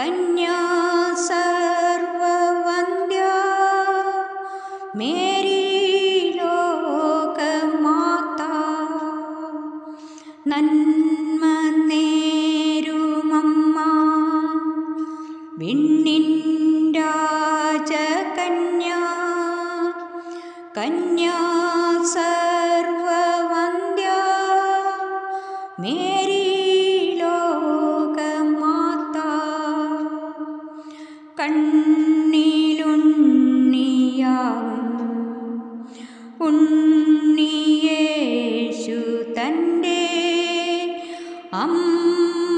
കന്യാ സർവവന്ദ്യ Mary ലോകമാത. നന്മ നേരുമമ്മ വിണ്ണിൻഡാജ കന്യാ കന്യാ സർവവന്ദ്യ Mary കണ്ണിലുണ്ണിയാവും ഉണ്ണിയേശു തന്റെ അമ്മ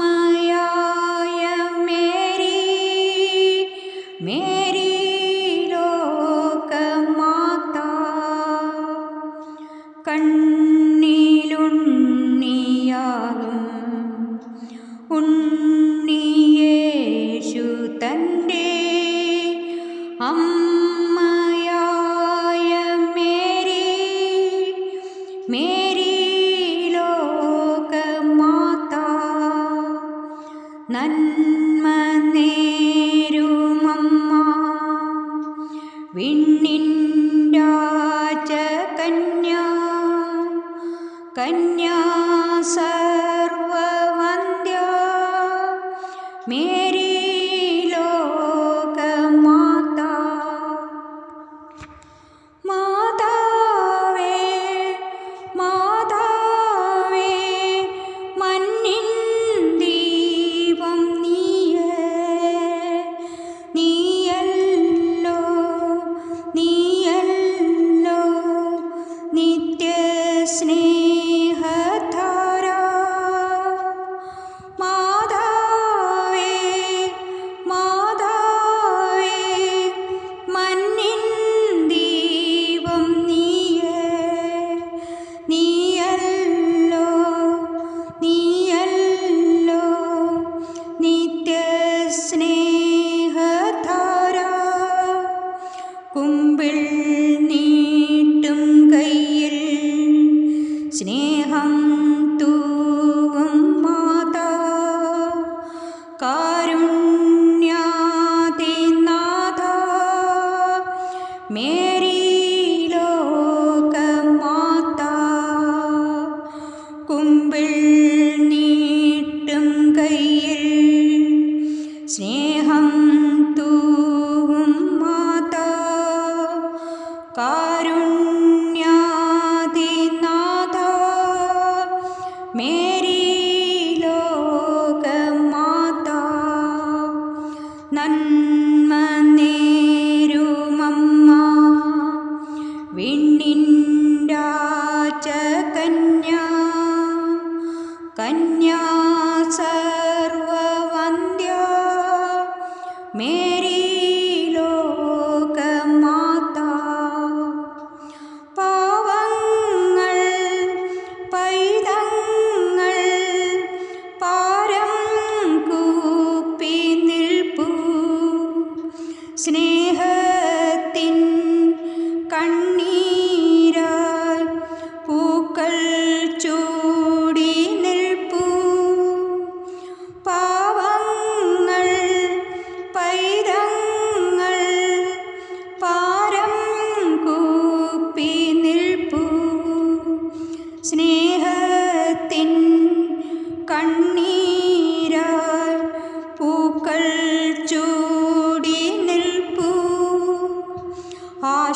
നന്മ നേരുമമ്മ. വിണ്ണിൻഡാച കന്യാ കന്യാസ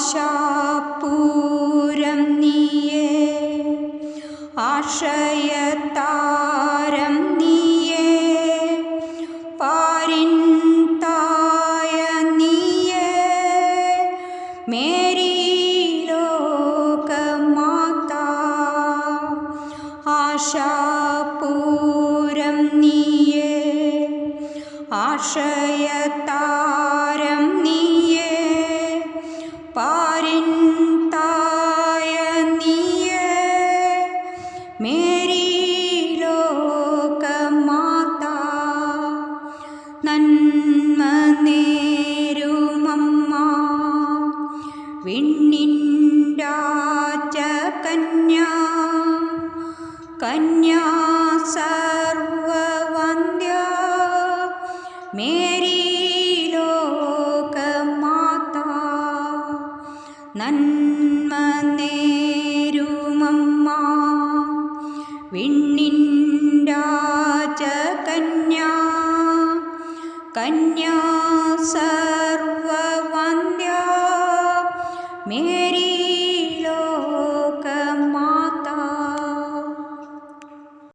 आशा पूरं निये आशयतारं निये पारिन्ताय निये मेरी लोक माता आशा നന്മ നേരുമമ്മ വിണ്ണിന്റാച്ച കന്യാ കന്യാ സർവവന്ദ്യ മേരി ലോകമാത നന്മ നേരുമമ്മ വിണ്ണി सर्ववन्द्या मे